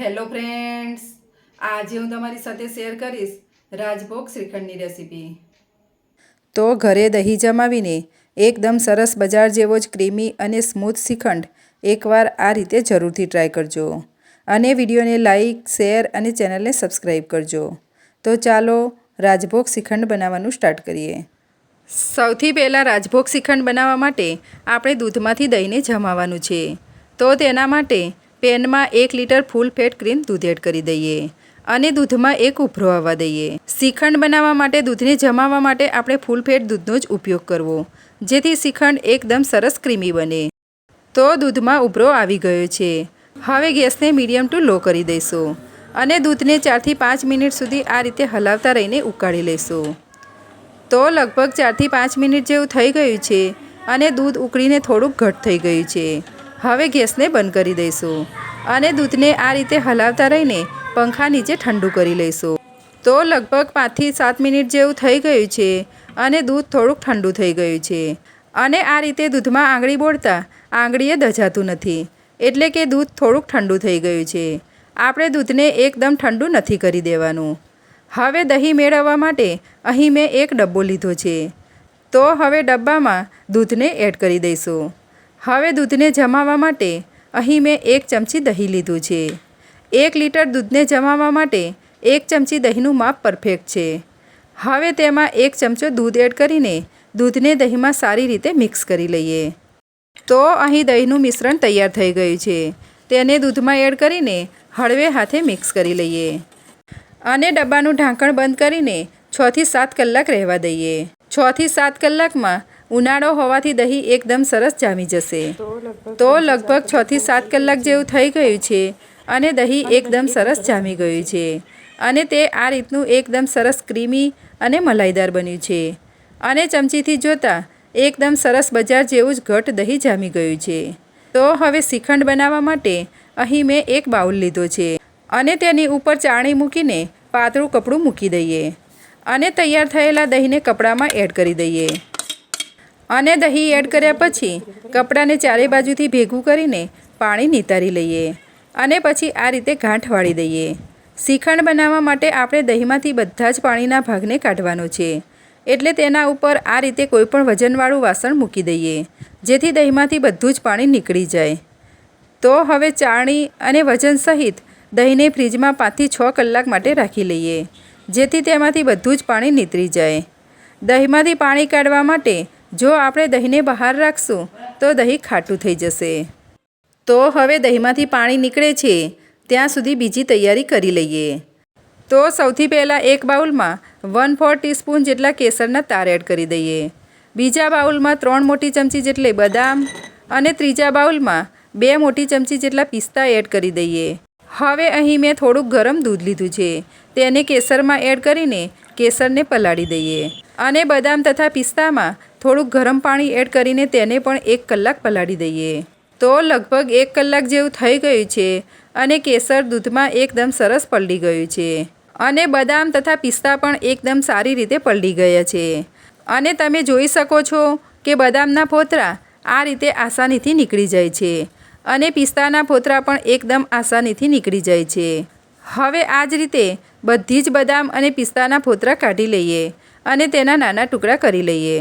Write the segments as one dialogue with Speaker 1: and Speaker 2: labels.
Speaker 1: Hello friends આજે હું તમારી સાથે શેર કરીશ રાજભોગ શ્રીખંડની રેસીપી તો ઘરે દહીં જમાવીને એકદમ સરસ બજાર જેવો જ ક્રીમી અને સ્મૂથ શ્રીખંડ એકવાર આ રીતે જરૂરથી ટ્રાય કરજો. અને વિડીયોને લાઈક શેર અને ચેનલને સબસ્ક્રાઈબ કરજો. તો ચાલો રાજભોગ શ્રીખંડ બનાવવાનું સ્ટાર્ટ કરીએ. સૌથી પહેલાં રાજભોગ શ્રીખંડ બનાવવા માટે આપણે દૂધમાંથી દહીંને જમાવવાનું છે. તો તેના માટે પેનમાં એક લીટર ફૂલ ફેટ ક્રીમ દૂધ એડ કરી દઈએ અને દૂધમાં એક ઉભરો આવવા દઈએ. શ્રીખંડ બનાવવા માટે દૂધને જમાવવા માટે આપણે ફૂલ ફેટ દૂધનો જ ઉપયોગ કરવો, જેથી શ્રીખંડ એકદમ સરસ ક્રીમી બને. તો દૂધમાં ઉભરો આવી ગયો છે. હવે ગેસને મીડિયમ ટુ લો કરી દઈશું અને દૂધને ચારથી પાંચ મિનિટ સુધી આ રીતે હલાવતા રહીને ઉકાળી લઈશું તો લગભગ ચારથી પાંચ મિનિટ જેવું થઈ ગયું છે અને દૂધ ઉકળીને થોડુંક ઘટ થઈ ગયું છે. હવે ગેસને બંધ કરી દઈશું અને દૂધને આ રીતે હલાવતા રહીને પંખા નીચે ઠંડુ કરી લઈશું. તો લગભગ પાંચથી સાત મિનિટ જેવું થઈ ગયું છે અને દૂધ થોડુંક ઠંડુ થઈ ગયું છે. અને આ રીતે દૂધમાં આંગળી બોળતા આંગળીએ દજાતું નથી, એટલે કે દૂધ થોડુંક ઠંડુ થઈ ગયું છે. આપણે દૂધને એકદમ ઠંડુ નથી કરી દેવાનું. હવે દહીં મેળવવા માટે અહીં મેં એક ડબ્બો લીધો છે. તો હવે ડબ્બામાં દૂધને એડ કરી દઈશું. હવે દૂધને જમાવવા માટે અહીં મેં એક ચમચી દહીં લીધું છે. એક લીટર દૂધને જમાવવા માટે એક ચમચી દહીંનું માપ પરફેક્ટ છે. હવે તેમાં એક ચમચો દૂધ એડ કરીને દૂધને દહીંમાં સારી રીતે મિક્સ કરી લઈએ. તો અહીં દહીંનું મિશ્રણ તૈયાર થઈ ગયું છે. તેને દૂધમાં એડ કરીને હળવે હાથે મિક્સ કરી લઈએ. અને ડબ્બાનું ઢાંકણ બંધ કરીને છથી સાત કલાક રહેવા દઈએ. છથી સાત કલાકમાં ઉનાળો હોવાથી દહીં એકદમ સરસ જામી જશે. તો લગભગ છથી સાત કલાક જેવું થઈ ગયું છે અને દહીં એકદમ સરસ જામી ગયું છે. અને તે આ રીતનું એકદમ સરસ ક્રીમી અને મલાઈદાર બન્યું છે. અને ચમચીથી જોતાં એકદમ સરસ બજાર જેવું જ ઘટ દહીં જામી ગયું છે. તો હવે શ્રીખંડ બનાવવા માટે અહીં મેં એક બાઉલ લીધો છે. અને તેની ઉપર ચાણી મૂકીને પાતળું કપડું મૂકી દઈએ. અને તૈયાર થયેલા દહીંને કપડામાં એડ કરી દઈએ. અને દહીં એડ કર્યા પછી કપડાને ચારે બાજુથી ભેગું કરીને પાણી નિતારી લઈએ અને પછી આ રીતે ગાંઠ વાળી દઈએ. શ્રીખંડ બનાવવા માટે આપણે દહીંમાંથી બધા જ પાણીના ભાગને કાઢવાનો છે. એટલે તેના ઉપર આ રીતે કોઈપણ વજનવાળું વાસણ મૂકી દઈએ, જેથી દહીંમાંથી બધું જ પાણી નીકળી જાય. તો હવે ચાણી અને વજન સહિત દહીંને ફ્રીજમાં પાંચથી છ કલાક માટે રાખી લઈએ, જેથી તેમાંથી બધું જ પાણી નીતરી જાય. દહીંમાંથી પાણી કાઢવા માટે જો આપણે દહીંને બહાર રાખશું, તો દહીં ખાટું થઈ જશે. તો હવે દહીંમાંથી પાણી નીકળે છે, ત્યાં સુધી બીજી તૈયારી કરી લઈએ. તો સૌથી પહેલાં એક બાઉલમાં વન ફોર ટીસ્પૂન જેટલા કેસરના તાર એડ કરી દઈએ. બીજા બાઉલમાં ત્રણ મોટી ચમચી જેટલી બદામ અને ત્રીજા બાઉલમાં બે મોટી ચમચી જેટલા પિસ્તા એડ કરી દઈએ. હવે અહીં મેં થોડુંક ગરમ દૂધ લીધું છે, તેને કેસરમાં એડ કરીને કેસરને પલાળી દઈએ અને બદામ તથા પિસ્તામાં થોડુંક ગરમ પાણી એડ કરીને તેને પણ એક કલાક પલાળી દઈએ. તો લગભગ એક કલાક જેવું થઈ ગયું છે અને કેસર દૂધમાં એકદમ સરસ પલળી ગયું છે. અને બદામ તથા પિસ્તા પણ એકદમ સારી રીતે પલળી ગયા છે. અને તમે જોઈ શકો છો કે બદામના ફોતરા આ રીતે આસાનીથી નીકળી જાય છે અને પિસ્તાના ફોતરા પણ એકદમ આસાનીથી નીકળી જાય છે. હવે આ જ રીતે બધી જ બદામ અને પિસ્તાના ફોતરા કાઢી લઈએ અને તેના નાના ટુકડા કરી લઈએ.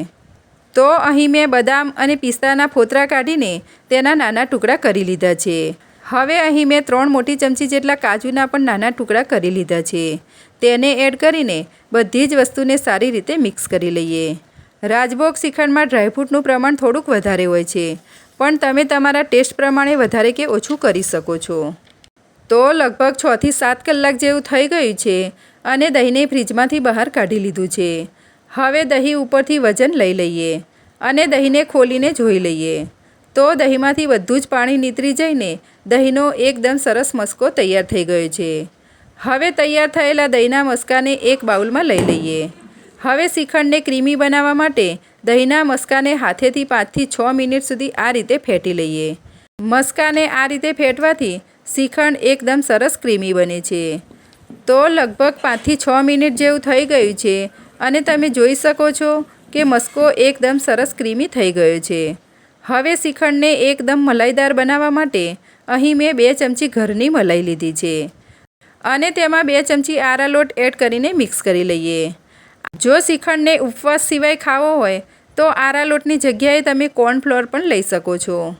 Speaker 1: તો અહીં મેં બદામ અને પિસ્તાના ફોતરા કાઢીને તેના નાના ટુકડા કરી લીધા છે. હવે અહીં મેં ત્રણ મોટી ચમચી જેટલા કાજુના પણ નાના ટુકડા કરી લીધા છે. તેને એડ કરીને બધી જ વસ્તુને સારી રીતે મિક્સ કરી લઈએ. રાજભોગ શ્રીખંડમાં ડ્રાયફ્રૂટનું પ્રમાણ થોડુંક વધારે હોય છે, પણ તમે તમારા ટેસ્ટ પ્રમાણે વધારે કે ઓછું કરી શકો છો. તો લગભગ છથી સાત કલાક જેવું થઈ ગયું છે અને દહીંને ફ્રીજમાંથી બહાર કાઢી લીધું છે. હવે દહીં ઉપરથી વજન લઈ લઈએ. અને દહીંને ખોલીને જોઈ લઈએ. તો દહીંમાંથી બધું જ પાણી નીતરી જઈને દહીંનો એકદમ સરસ મસ્કો તૈયાર થઈ ગયો છે. હવે તૈયાર થયેલા દહીંના મસ્કાને એક બાઉલમાં લઈ લઈએ. હવે શ્રીખંડને ક્રીમી બનાવવા માટે દહીંના મસ્કાને હાથેથી પાંચથી છ મિનિટ સુધી આ રીતે ફેટી લઈએ. મસ્કાને આ રીતે ફેટવાથી શ્રીખંડ એકદમ સરસ ક્રીમી બને છે. તો લગભગ પાંચથી છ મિનિટ જેવું થઈ ગયું છે અને તમે જોઈ શકો છો કે મસ્કો એકદમ સરસ ક્રીમી થઈ ગયો છે. હવે શ્રીખંડને એકદમ મલાઈદાર બનાવવા માટે અહીં મેં બે ચમચી ઘરની મલાઈ લીધી છે. અને તેમાં બે ચમચી આરા લોટ એડ કરીને મિક્સ કરી લઈએ. જો શ્રીખંડને ઉપવાસ સિવાય ખાવો હોય, તો આરા લોટની જગ્યાએ તમે કોર્નફ્લોર પણ લઈ શકો છો.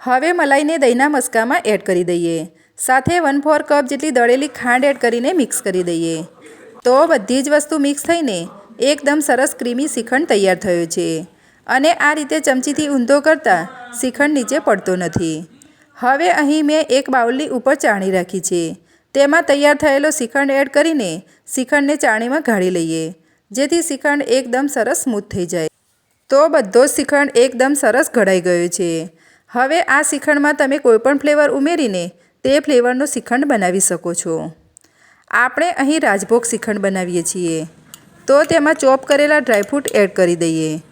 Speaker 1: હવે મલાઈને દહીંના મસ્કામાં એડ કરી દઈએ. સાથે વન ફોર કપ જેટલી દળેલી ખાંડ એડ કરીને મિક્સ કરી દઈએ. તો બધી જ વસ્તુ મિક્સ થઈને એકદમ સરસ ક્રીમી શ્રીખંડ તૈયાર થયો છે અને આ રીતે ચમચીથી ઊંધો કરતાં શ્રીખંડ નીચે પડતો નથી. હવે અહીં મેં એક બાઉલની ઉપર ચાણી રાખી છે. તેમાં તૈયાર થયેલો શ્રીખંડ એડ કરીને શ્રીખંડને ચાણીમાં ગાળી લઈએ, જેથી શ્રીખંડ એકદમ સરસ સ્મૂથ થઈ જાય. તો બધો જ શ્રીખંડ એકદમ સરસ ઘડાઈ ગયો છે. હવે આ શ્રીખંડમાં તમે કોઈપણ ફ્લેવર ઉમેરીને તે ફ્લેવરનો શ્રીખંડ બનાવી શકો છો. આપણે અહીં રાજભોગ શ્રીખંડ બનાવીએ છીએ. તો તેમાં ચોપ કરેલા ડ્રાયફ્રૂટ એડ કરી દઈએ.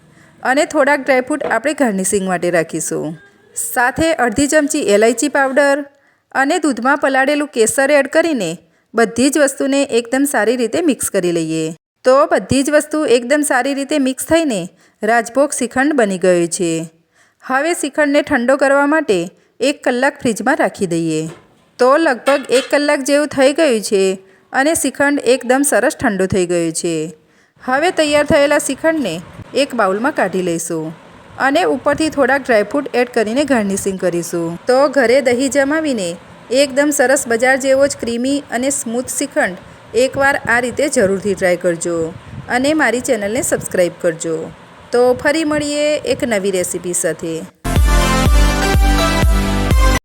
Speaker 1: અને થોડાક ડ્રાયફ્રૂટ આપણે ગાર્નિશિંગ માટે રાખીશું. સાથે અડધી ચમચી એલાયચી પાવડર અને દૂધમાં પલાળેલું કેસર એડ કરીને બધી જ વસ્તુને એકદમ સારી રીતે મિક્સ કરી લઈએ. તો બધી જ વસ્તુ એકદમ સારી રીતે મિક્સ થઈને રાજભોગ શ્રીખંડ બની ગયો છે. હવે શ્રીખંડને ઠંડો કરવા માટે એક કલાક ફ્રીજમાં રાખી દઈએ. તો લગભગ એક કલાક જેવું થઈ ગયું છે અને શ્રીખંડ એકદમ સરસ ઠંડો થઈ ગયો છે. હવે તૈયાર થયેલા શ્રીખંડને એક બાઉલમાં કાઢી લઈશું અને ઉપરથી થોડાક ડ્રાયફ્રૂટ એડ કરીને ગાર્નિશિંગ કરીશું. તો ઘરે દહીં જમાવીને એકદમ સરસ બજાર જેવો જ ક્રીમી અને સ્મૂથ શ્રીખંડ એકવાર આ રીતે જરૂરથી ટ્રાય કરજો અને મારી ચેનલને સબસ્ક્રાઈબ કરજો. તો ફરી મળીએ એક નવી રેસીપી સાથે.